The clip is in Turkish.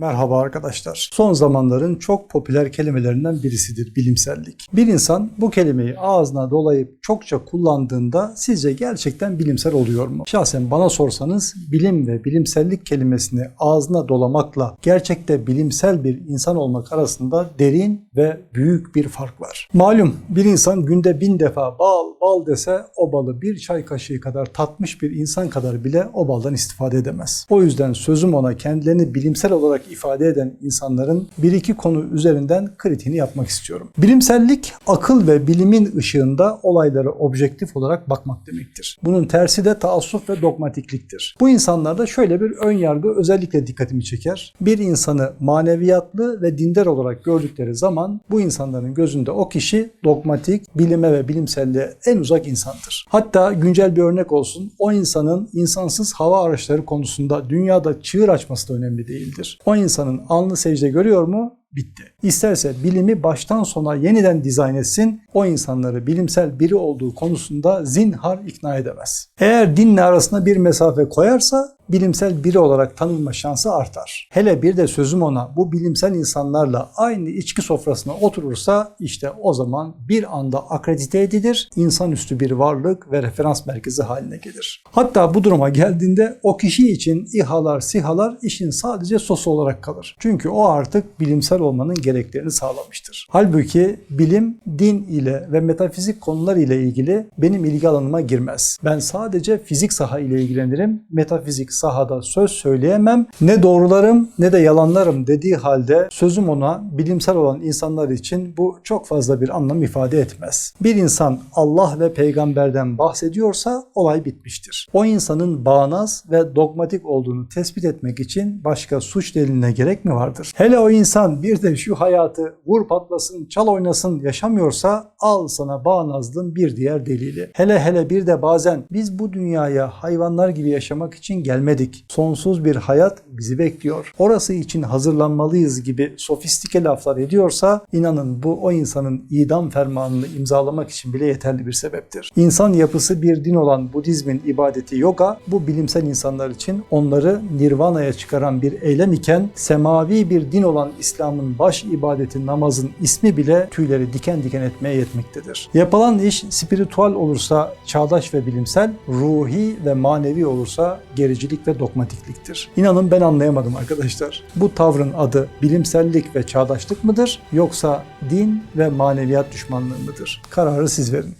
Merhaba arkadaşlar. Son zamanların çok popüler kelimelerinden birisidir bilimsellik. Bir insan bu kelimeyi ağzına dolayıp çokça kullandığında sizce gerçekten bilimsel oluyor mu? Şahsen bana sorsanız bilim ve bilimsellik kelimesini ağzına dolamakla gerçekte bilimsel bir insan olmak arasında derin ve büyük bir fark var. Malum bir insan günde bin defa bal bal dese o balı bir çay kaşığı kadar tatmış bir insan kadar bile o baldan istifade edemez. O yüzden sözüm ona kendilerini bilimsel olarak ifade eden insanların bir iki konu üzerinden kritiğini yapmak istiyorum. Bilimsellik akıl ve bilimin ışığında olaylara objektif olarak bakmak demektir. Bunun tersi de taassuf ve dogmatikliktir. Bu insanlarda şöyle bir ön yargı özellikle dikkatimi çeker. Bir insanı maneviyatlı ve dindar olarak gördükleri zaman bu insanların gözünde o kişi dogmatik, bilime ve bilimselliğe en uzak insandır. Hatta güncel bir örnek olsun o insanın insansız hava araçları konusunda dünyada çığır açması da önemli değildir. O insanın alnı secde görüyor mu? Bitti. İsterse bilimi baştan sona yeniden dizayn etsin, o insanları bilimsel biri olduğu konusunda zinhar ikna edemez. Eğer dinle arasında bir mesafe koyarsa bilimsel biri olarak tanınma şansı artar. Hele bir de sözüm ona bu bilimsel insanlarla aynı içki sofrasına oturursa işte o zaman bir anda akredite edilir, insanüstü bir varlık ve referans merkezi haline gelir. Hatta bu duruma geldiğinde o kişi için İHA'lar, SİHA'lar işin sadece sosu olarak kalır. Çünkü o artık bilimsel olmanın gereklerini sağlamıştır. Halbuki bilim, din ile ve metafizik konular ile ilgili benim ilgi alanıma girmez. Ben sadece fizik saha ile ilgilenirim. Metafizik sahada söz söyleyemem. Ne doğrularım ne de yalanlarım dediği halde sözüm ona bilimsel olan insanlar için bu çok fazla bir anlam ifade etmez. Bir insan Allah ve peygamberden bahsediyorsa olay bitmiştir. O insanın bağnaz ve dogmatik olduğunu tespit etmek için başka suç deliline gerek mi vardır? Hele o insan bir de şu hayatı vur patlasın, çal oynasın yaşamıyorsa al sana bağnazlığın bir diğer delili. Hele hele bir de bazen biz bu dünyaya hayvanlar gibi yaşamak için gelmedik. Sonsuz bir hayat bizi bekliyor. Orası için hazırlanmalıyız gibi sofistike laflar ediyorsa inanın bu o insanın idam fermanını imzalamak için bile yeterli bir sebeptir. İnsan yapısı bir din olan Budizmin ibadeti yoga bu bilimsel insanlar için onları nirvana'ya çıkaran bir eylem iken semavi bir din olan İslam'ın baş ibadeti namazın ismi bile tüyleri diken diken etmeye yetmektedir. Yapılan iş spiritüel olursa çağdaş ve bilimsel, ruhi ve manevi olursa gericilik ve dogmatikliktir. İnanın ben anlayamadım arkadaşlar. Bu tavrın adı bilimsellik ve çağdaşlık mıdır yoksa din ve maneviyat düşmanlığı mıdır? Kararı siz verin.